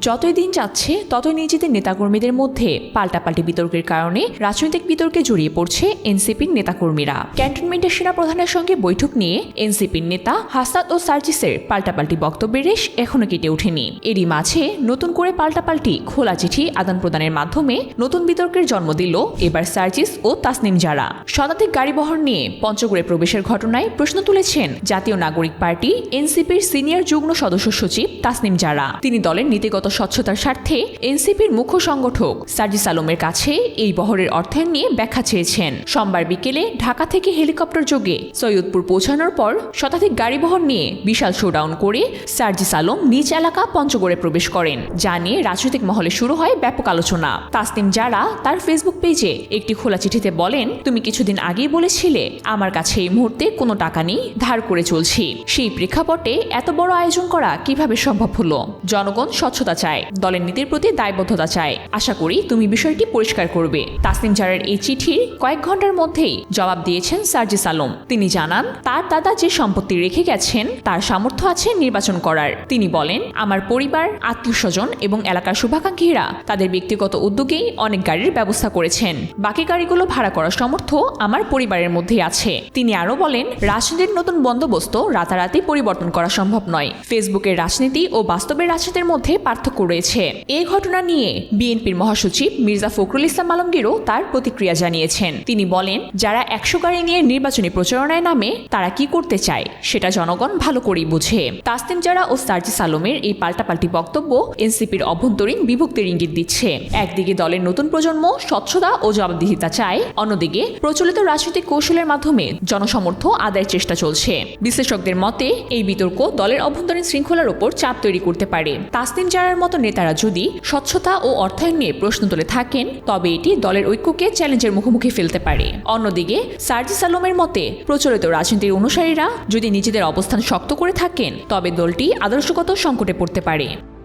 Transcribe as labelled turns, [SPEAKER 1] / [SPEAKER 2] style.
[SPEAKER 1] যতই দিন যাচ্ছে, ততই নিজেদের নেতাকর্মীদের মধ্যে পাল্টাপাল্টি বিতর্কের কারণে রাজনৈতিক বিতর্কে জড়িয়ে পড়ছে এনসিপির নেতাকর্মীরা। ক্যান্টনমেন্টের সেনা প্রধানের সঙ্গে বৈঠক নিয়ে এনসিপির নেতা হাসাদ ও সার্জিসের পাল্টাপাল্টি বক্তব্যের রেশ এখনও কেটে ওঠেনি। এরই মাঝে নতুন করে পাল্টাপাল্টি খোলা চিঠি আদান প্রদানের মাধ্যমে নতুন বিতর্কের জন্ম দিল এবার সার্জিস ও তাসনিম জারা। শতাধিক গাড়ি গাড়িবহর নিয়ে পঞ্চগড়ে প্রবেশের ঘটনায় প্রশ্ন তুলেছেন জাতীয় নাগরিক পার্টি এনসিপির সিনিয়র যুগ্ম সদস্য সচিব তাসনিম জারা। তিনি দলের নীতিগত স্বচ্ছতার স্বার্থে এনসিপির মুখ্য সংগঠক সার্জিস আলমের কাছে এই বহরের অর্থায়ন নিয়ে ব্যাখ্যা চেয়েছেন। সোমবার বিকেলে ঢাকা থেকে হেলিকপ্টার যোগে সৈয়দপুর পৌঁছানোর পর শতাধিক গাড়ি গাড়িবহর নিয়ে বিশাল শোডাউন করে সার্জিস আলম নিজ এলাকা পঞ্চগড়ে প্রবেশ করেন, যা নিয়ে রাজনৈতিক মহলে শুরু হয় ব্যাপক আলোচনা। তাসনিম যারা তার ফেসবুক পেজে একটি খোলা চিঠিতে বলেন, তুমি কিছুদিন আগেই বলেছিলে, আমার কাছে এই মুহূর্তে কোনো টাকা নেই, ধার করে চলছি। সেই প্রেক্ষাপটে এত বড় আয়োজন করা কীভাবে সম্ভব হলো? জনগণ স্বচ্ছতা চায়। দলের নীতির প্রতি দায়বদ্ধতা চায়। আশা করি তুমি বিষয়টি পরিষ্কার করবে। তাসনিম জারের এই চিঠির কয়েক ঘণ্টার মধ্যেই জবাব দিয়েছেন সার্জিস আলম। তিনি জানান, তার দাদা যে সম্পত্তি রেখে গেছেন, তার সামর্থ্য আছে নির্বাচন করার। তিনি বলেন, আমার পরিবার আত্মীয় স্বজন এবং এলাকার শুভাকাঙ্ক্ষীরা তাদের ব্যক্তিগত উদ্যোগেই অনেক গাড়ির ব্যবস্থা করেছেন। বাকি গাড়িগুলো ভাড়া করার সামর্থ্য আমার পরিবারের মধ্যেই আছে। তিনি আরও বলেন, রাজনীতির নতুন বন্দোবস্ত রাতারাতি পরিবর্তন করা সম্ভব নয়। ফেসবুকের রাজনীতি ও বাস্তবের রাজনীতির মধ্যে পার্থক্য রয়েছে এই ঘটনা নিয়ে বিএনপির মহাসচিব মির্জা ফখরুল ইসলাম আলমগীরও তার প্রতিক্রিয়া জানিয়েছেন। তিনি বলেন, যারা একশো গাড়ি নিয়ে নির্বাচনী প্রচারণায় নামে, তারা কি করতে চায়, সেটা জনগণ ভালো করেই বুঝে। তাসনিম জারা ও সার্জিস আলমের এই পাল্টাপাল্টি বক্তব্য এনসিপির অভ্যন্তরীণ বিভক্তির ইঙ্গিত দিচ্ছে। একদিকে দলের নতুন প্রজন্ম স্বচ্ছতা ও জবাবদিহিতা চায়, অন্যদিকে প্রচলিত রাজনৈতিক কৌশলের মাধ্যমে জনসমর্থ আদায়ের চেষ্টা চলছে। বিশ্লেষকদের মতে, এই বিতর্ক দলের অভ্যন্তরীণ শৃঙ্খলার ওপর চাপ তৈরি করতে পারে। তাসনিম জারার মতো নেতারা যদি স্বচ্ছতা ও অর্থায়ন নিয়ে প্রশ্ন তুলে থাকেন, তবে এটি দলের ঐক্যকে চ্যালেঞ্জের মুখোমুখি ফেলতে পারে। অন্যদিকে, সার্জিস আলমের মতে, প্রচলিত রাজনীতির অনুসারীরা যদি নিজেদের অবস্থান শক্ত করে থাকেন, তবে দলটি আদর্শগত সংকটে পড়তে পারে।